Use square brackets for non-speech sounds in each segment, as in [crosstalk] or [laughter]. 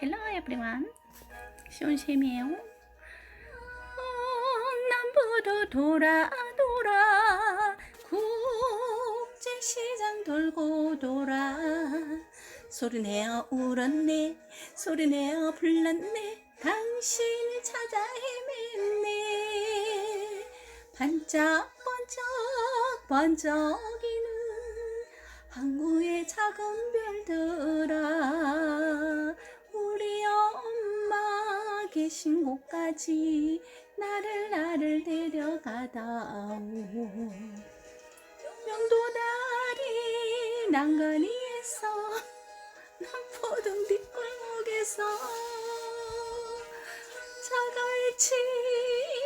Hello everyone. 시온쌤이에요. 어, 남부도 돌아 돌아. 국제시장 돌고 돌아. 소리내어 울었네. 소리내어 불렀네. 당신을 찾아 헤맸네. 반짝반짝 반짝이는 항구의 작은 별들아 계신 곳까지 나를 나를 데려가다오. 명도다리 난간이에서 남포동 뒷골목에서 자갈치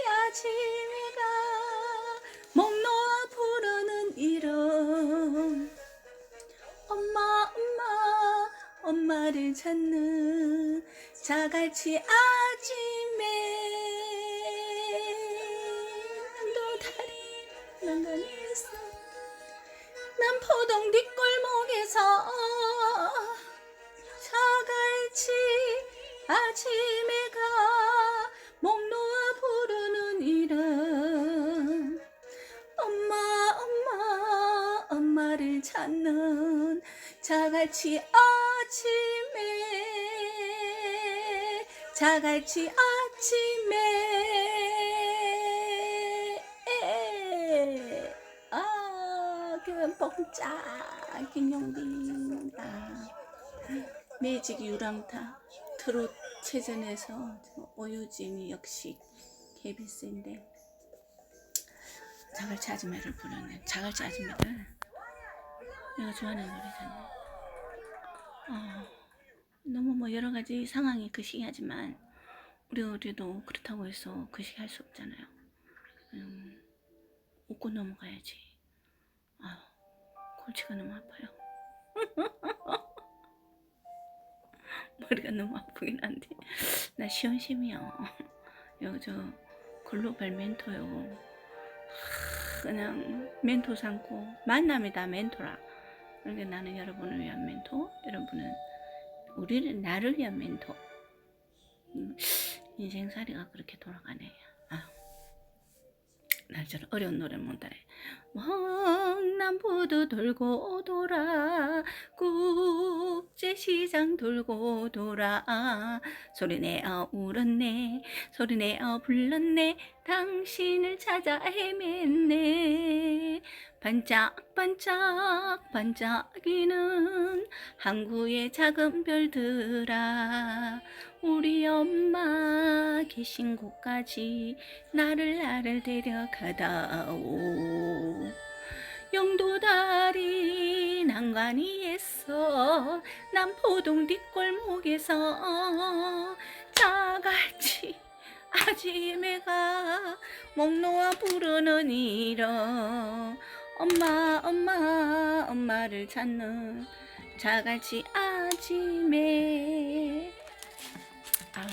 아지매가 목 놓아 부르는 이름. 엄마 엄마 엄마를 찾는 자갈치 아 난간에서 남포동 뒷골목에서 자갈치 아지매가 목 놓아 부르는 이름. 엄마 엄마 엄마를 찾는 자갈치 아침에 자갈치 아침에 교연봉짝 김용빈입니다 매직 유랑타 트롯 체전에서 오유진이 역시 KBS인데 자갈치 아줌매를 부르는 자갈치 아줌매를 내가 좋아하는 노래잖아. 어, 너무 뭐 여러 가지 상황이 그 시기하지만 우리 우리도 그렇다고 해서 그 시기 할 수 없잖아요. 음, 웃고 넘어가야지. 아, 골치가 너무 아파요. [laughs] 머리가 너무 아프긴 한데 나 시원심이요. 요저 글로벌 멘토요. 그냥 멘토 삼고 만남이 다 멘토라. 그러니까 나는 여러분을 위한 멘토, 여러분은 우리는 나를 위한 멘토. 음, 인생살이가 그렇게 돌아가네. 아, 날처럼 어려운 노래 못하네. 남부도 돌고 돌아 국제시장 돌고 돌아 소리내어 울었네. 소리내어 불렀네. 당신을 찾아 헤맸네. 반짝반짝 반짝이는 항구의 작은 별들아. 우리 엄마 계신 곳까지 나를 나를 데려가다오 영도다리 난간이에서 남포동 뒷골목에서 자갈치 아지매가 목 놓아 부르는 이름 엄마 엄마 엄마를 찾는 자갈치 아지매 아,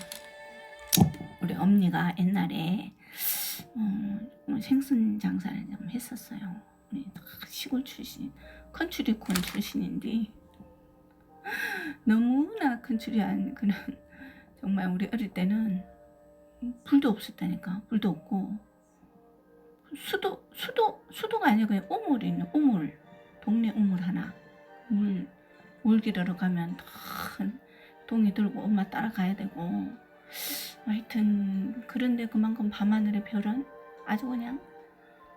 우리 엄니가 옛날에 음, 생선 장사를 좀 했었어요. 시골 출신, 컨츄리콘 출신인데 너무나 컨츄리한 그런 [laughs] 정말 우리 어릴 때는 불도 없었다니까. 불도 없고. 수도 수도 수도가 아니고 그냥 우물이 있는 우물 동네 우물 하나. 물 물기르러 가면 큰 동이 들고 엄마 따라가야 되고. 하여튼 그런데 그만큼 밤하늘의 별은 아주 그냥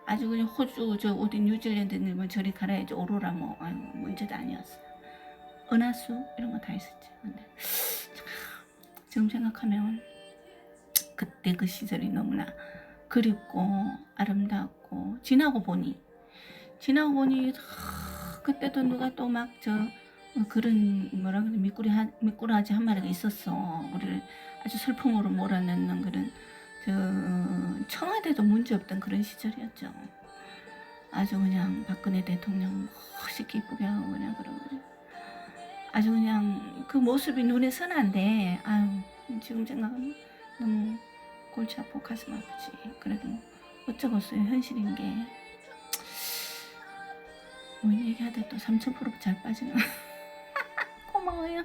아주 그냥 호주 저 어디 뉴질랜드 뭐 저리 가라야지 오로라 뭐 아유, 문제도 아니었어 은하수 이런 거 다 있었지 근데 참, 지금 생각하면 그때 그 시절이 너무나 그립고 아름답고 지나고 보니 지나고 보니 하, 그때도 누가 또 막 저 그런 뭐라 그래 미꾸라지 한 마리가 있었어. 우리를 아주 슬픔으로 몰아넣는 그런 저 청와대도 문제 없던 그런 시절이었죠. 아주 그냥 박근혜 대통령 멋있게 이쁘게 하고 그냥 그러고 아주 그냥 그 모습이 눈에 선한데 아유 지금 생각하면 너무 골치 아프고 가슴 아프지. 그래도 뭐 어쩌겠어요 현실인 게. 뭐 얘기하다 또 3,000%잘 빠지나. [laughs] 고마워요.